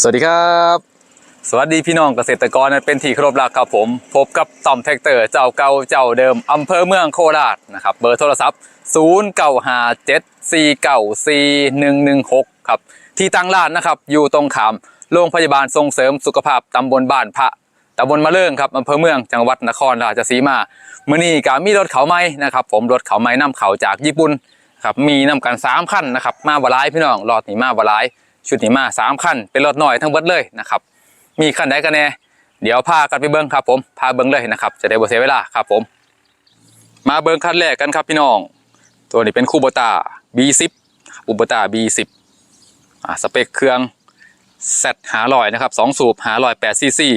สวัสดีครับ สวัสดีพี่น้องเกษตรกรเป็นที่เคารพรักครับผม พบกับต่อมแท็กเตอร์เจ้าเก่าเจ้าเดิมอำเภอเมืองโคราชนะครับเบอร์โทรศัพท์ 0 9 5 7 4 9 4 1 1 6 ครับ ที่ตั้งร้านนะครับอยู่ตรงขามโรงพยาบาลส่งเสริมสุขภาพตำบลบ้านพระตำบลมะเริ่งครับอำเภอเมืองจังหวัดนครราชสีมามื่อนี้ก็มีรถเขาไม้นะครับ ผมรถเขาไม้นํเขาจากญี่ปุ่นครับมีนํกันสามคันนะครับมาบลายพี่น้องรอดนี้มาบลาย ชุดนี้มาสามคันเป็นรถหน่อยทั้งเบิดเลยนะครับ มีคันใดกันแน่เดี๋ยวพากันไปเบิ้งครับผมพาเบิ้งเลยนะครับ จะได้บ่เสียเวลาครับผม มาเบิ้งคันแรกกันครับพี่น้อง ตัวนี้เป็นคูโบตา B10 คูโบตา B10 อ่าสเปคเครื่อง Z หาลอยนะครับสองสูบหาลอย8ซีซี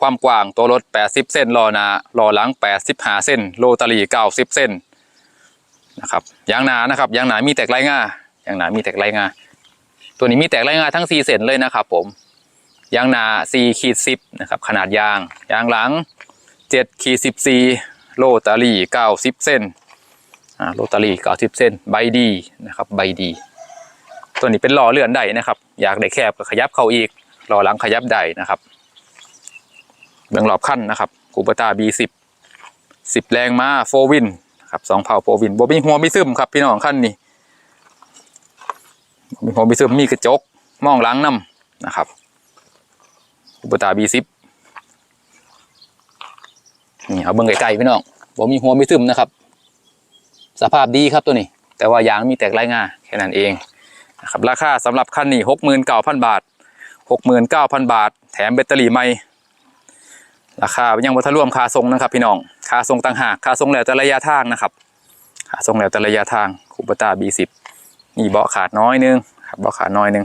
ความกว้างตัวรถ 80 เส้นล้อหน้าล้อหลัง 85 เส้นโรตารี90 เส้นนะครับยางหนานะครับยางหนามีแตกไรง่ายางหนามีแตกไรง่า ตัวนี้มีแตกไรงาทั้ง4เส้นเลยนะครับผมยางหนา4ขีด10นะครับขนาดยางยางหลัง7ขีด14โลตารี่90เส้นอ่าโลตารี่90เส้นใบดีนะครับใบดี ตัวนี้เป็นล้อเลื่อนได้นะครับ อยากได้แคบก็ขยับเข้าอีกล้อหลังขยับได้นะครับเบื้องรอบขั้นนะครับคูปตา B10 10 แรงม้าโฟวินครับสองเผาโฟวินบ่มีหัวมีซึมครับพี่น้องขั้นนี้ มีหัวมีซึมมีกระจกมองล้างน้ำนะครับ อุปตาบีซิปนี่เอาเบิ่งไกลๆพี่น้องบ่มีหัวมีซึมนะครับ สภาพดีครับตัวนี้ แต่ว่ายางมีแตกไรง่าแค่นั้นเองนะครับราคาสำหรับคันนี้หกหมื่นเก้าพันบาทหกหมื่นเก้าพันบาท แถมแบตเตอรี่ใหม่ราคายังบ่ทะรวมค่าทรงนะครับ พี่น้องค่าทรงต่างหากค่าทรงแล้วแต่ระยะทางนะครับค่าทรงแล้วแต่ระยะทางคูปตาบีสิบ นี่เบาะขาดน้อยนึงครับเบาะขาดน้อยนึง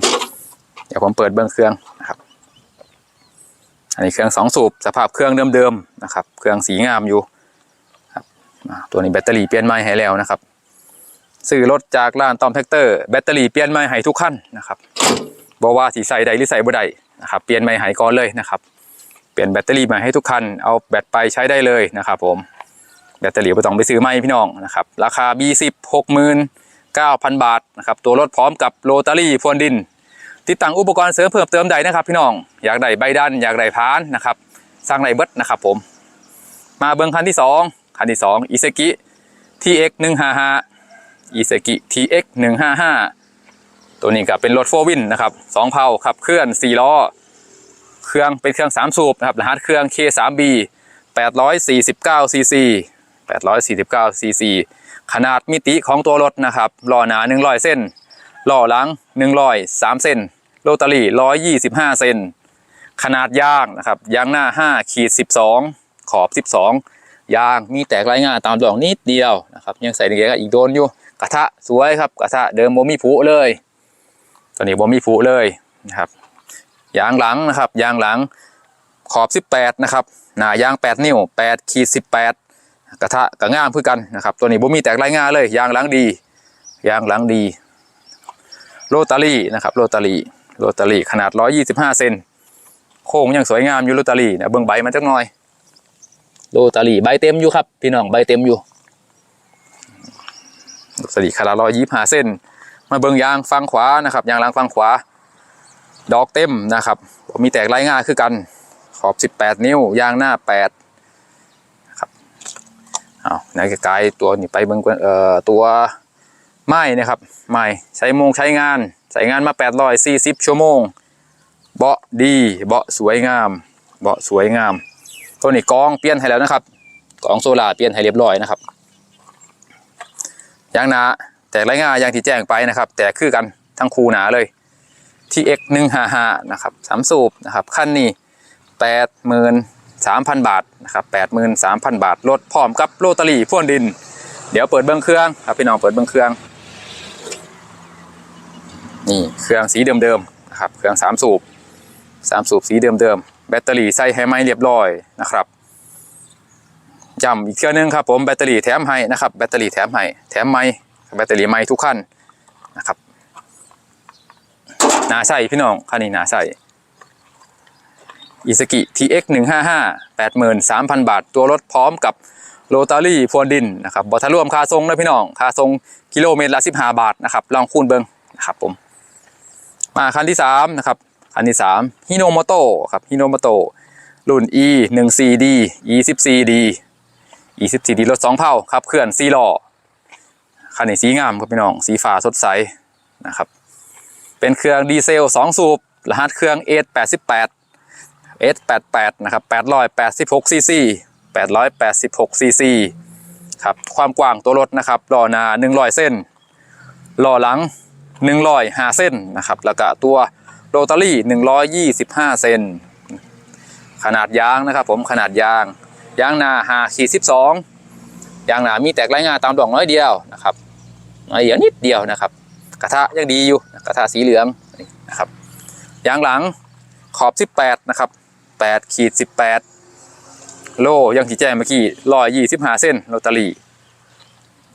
เดี๋ยวผมเปิดเบื้องเครื่องนะครับ อันนี้เครื่องสองสูบสภาพเครื่องเดิมๆนะครับ เครื่องสีงามอยู่ครับตัวนี้แบตเตอรี่เปลี่ยนใหม่ให้แล้วนะครับซื้อรถจากร้านตอมแท็กเตอร์แบตเตอรี่เปลี่ยนใหม่ให้ทุกคันนะครับบอกว่าสีใส่ใดหรือใส่บ่ได้นะครับเปลี่ยนใหม่ให้ก่อนเลยนะครับเปลี่ยนแบตเตอรี่ใหม่ให้ทุกคัน เอาแบตไปใช้ได้เลยนะครับผม แบตเตอรี่ไม่ต้องไปซื้อใหม่พี่น้องนะครับ ราคา B10 60,000 9,000 บาทนะครับตัวรถพร้อมกับโรตารี่พรวนดิน ติดตั้งอุปกรณ์เสริมเพิ่มเติมใดนะครับ พี่น้องอยากได้ใบดันอยากได้พานนะครับสร้างไรเบิดนะครับผม มาเบิ้งคันที่ 2 คันที่2อิเซกิ TX 155อิเซกิ TX 155ตัวนี้ก็เป็นรถโฟวินนะครับสองเพาขับเคลื่อน4ล้อเครื่องเป็นเครื่อง 3 สูบนะครับรหัสเครื่อง K3B 849 cc 849 cc ขนาดมิติของตัวรถนะครับล้อหนา 100 เส้นล้อหลัง 103 เส้นโรตารี่125เซนขนาดยางนะครับยางหน้า5ขีด12 ขอบ 12 ยางมีแตกรายงานตามดอกนิดเดียวนะครับยังใส่เกียร์อีกโดนอยู่กระทะสวยครับกระทะเดิมบ่มีผุเลยตัวนี้บ่มีผุเลยนะครับยางหลังนะครับยางหลังขอบ 18 นะครับ หน้ายาง 8 นิ้ว8ขีด18 กระทะกับง่ามเพื่อกันนะครับ ตัวนี้บ่มีแตกรายงาเลยยางหลังดียางหลังดีโรตารี่นะครับโรตารี่โรตารี่ขนาด 125 เซนโค้งยังสวยงามอยู่โรตารี่นะเบื้องใบมันจักหน่อยโรตารี่ใบเต็มอยู่ครับพี่น้องใบเต็มอยู่โรตารี่ขนาด 125 เซนมาเบื้องยางฝั่งขวานะครับยางหลังฝั่งขวา ดอกเต็มนะครับบ่มีแตกรายงาคือกันขอบ 18 นิ้วยางหน้า8เอาไห นไกลๆตัวนี้ไปเบิ่งก่อนเอ่อตัวไม้นะครับไม้ใช้มงใช้งานใช้งานมา840ชั่วโมงเบาะดีเบาะสวยงามเบาะสวยงามตัวนี้กองเปลี่ยนให้แล้วนะครับกองโซล่าร์เปลี่ยนให้เรียบร้อยนะครับยางหนาแตกไรงายอย่างที่แจ้งไปนะครับ แต่คือกันทั้งคูหนาเลย TX 155นะครับสามสูบนะครับขั้นนี้80,000 3,000 บาทนะครับ83,000 บาทรถพร้อมกับโรตารี่พ่วนดิน เดี๋ยวเปิดเบิ้องเครื่องครับพี่น้องเปิดเบิ้องเครื่องนี่เครื่องสีเดิมๆนะครับเครื่อง3สูบ3สูบสีเดิมๆแบตเตอรี่ใส่ให้ไม่เรียบร้อยนะครับจำอีกเครื่องนึงครับผมแบตเตอรี่แถมให้นะครับแบตเตอรี่แถมให้แถมไม่แบตเตอรี่ไม่ทุกขั้นนะครับหนาใส่พี่น้องคันนี้หนาใส่ อิสกิ TX 155 83,000 บาท ตัวรถพร้อมกับโรตารี่พรวนดินนะครับบอทะรวมคาทรงนะพี่น้องคาทรงกิโลเมตรละ 15 บาทนะครับลองคูณเบิงนะครับผมมาคันที่3นะครับคันที่สามฮิโนโมโตครับฮิโนโมโตรุ่น e 1 4 d e 1 4 d e 1 4 d รถสองเผ่าครับเคลื่อนซีล้อคันนี้สีงามครับพี่น้องสีฟ้าสดใสนะครับเป็นเครื่องดีเซล 2 สูบรหัสเครื่อง S88 S88 นะครับ886ซีซี886ซีซีครับความกว้างตัวรถนะครับล้อหน้า100 เส้นล้อหลัง105เส้นนะครับแล้วก็ตัวโรตารี่ 125 เซนขนาดยางนะครับผมขนาดยาง ยางหน้า5ขีด12 ยางหนามีแตกไรายงาตามดอกน้อยเดียวนะครับน้อยเดียวนิดเดียวนะครับ กระทะยังดีอยู่กระทะสีเหลืองนะครับยางหลังขอบ 18 นะครับ 8ขีด18 โลยังที่แจ้งเมื่อกี้125เส้นโรตารี่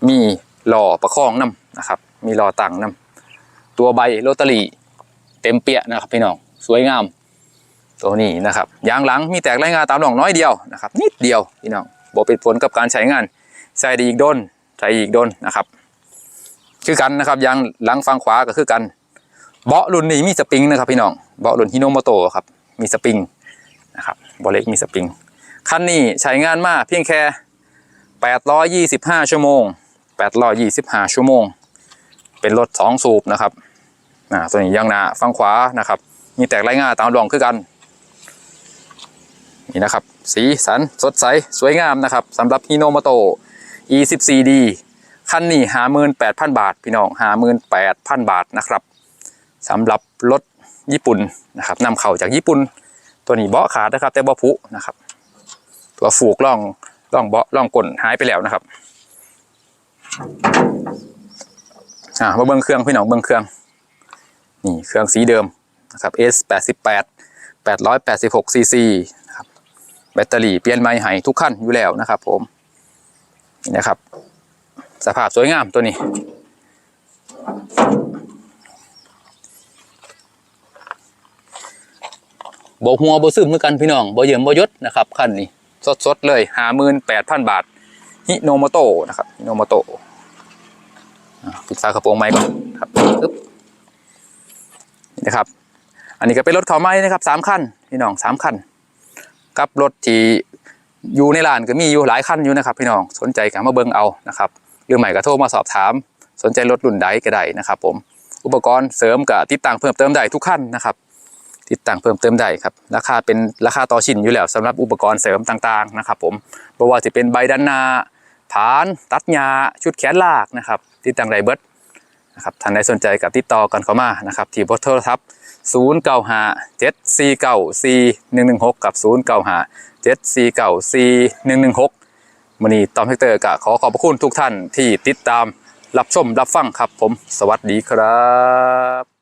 มีหล่อประคองน้ำนะครับ มีหล่อตั้งน้ำตัวใบโรตารี่ เต็มเปียนะครับพี่น้องสวยงาม ตัวนี้นะครับยางหลังมีแตกรงานตามดอกน้อยเดียวนะครับ นิดเดียวพี่น้องบ่เป็นผลกับการใช้งานใส่ดีอีกโดนใส่อีกโดนนะครับคือกันนะครับยางหลังฝั่งขวาก็คือกัน เบาะรุ่นนี้มีสปริงนะครับพี่น้อง เบาะรุ่นฮิโนโมโตครับ มีสปริง นะครับบาะเล็กมีสปริง คันนี้ใช้งานมากเพียงแค่ 825 ชั่วโมง 825 ชั่วโมง เป็นรถ2สูบนะครับอ่าตัวนี้ยางหน้าฝั่งขวานะครับ มีแตกรงาตามรองคือกัน นี่นะครับ สีสันสดใส สวยงามนะครับสำหรับฮิโนโมโต E14D คันนี้หาหมื่นแปดพันบาท พี่น้องหาหมื่นแปดพันบาทนะครับสำหรับรถญี่ปุ่นนะครับนำเข้าจากญี่ปุ่น ตัวนี้เบาะขาดนะครับ แต่เบาะผุนะครับ ตัวฝูกล่องล่องเบาะล่องก้นหายไปแล้วนะครับอ่ามาเบิ้งเครื่องพี่น้องเบิ้งเครื่องนี่เครื่องสีเดิมนะครับ S88 886 cc นะครับแบตเตอรี่เปลี่ยนใหม่ให้ทุกขั้นอยู่แล้วนะครับ ผมนี่นะครับ สภาพสวยงามตัวนี้ บหัวบซึมเหมือนกันพี่น้องบเยิมบยศนะครับคันนี้สดๆเลยห้าหมื่นแปดพันบาทฮิโนโมโตนะครับฮิโนโมโตอ่าปิดฝากระโปรงไม้ก่อนครับปึ๊บนี่นะครับ อันนี้ก็เป็นรถเขาไม้นะครับสามคันพี่น้องสามคันกับรถที่อยู่ในร้านก็มีอยู่หลายคันอยู่นะครับ พี่น้องสนใจก็มาเบิ่งเอานะครับหรือใหม่ก็โทรมาสอบถาม สนใจรถรุ่นใดก็ได้นะครับ ผมอุปกรณ์เสริมกับติดตั้งเพิ่มเติมได้ทุกขั้นนะครับ ติดตั้งเพิ่มเติมได้ครับ ราคาเป็นราคาต่อชิ้นอยู่แล้วสำหรับอุปกรณ์เสริมต่างๆนะครับผมบ่ว่าจะเป็นใบด้านหน้าฐานตัดหญ้าชุดแขนลากนะครับติดตั้งไดเบิร์ดนะครับท่านใดสนใจกับติดต่อกันเข้ามานะครับที่เบอร์โทรศัพท์0 9 5 7 4 9 4 1 1 6 กับ 0 9 5 7 4 9 4 1 1 6วันนี้ตอมเฮกเตอร์ก็ขอขอบพระคุณทุกท่านที่ติดตามรับชมรับฟังครับผม สวัสดีครับ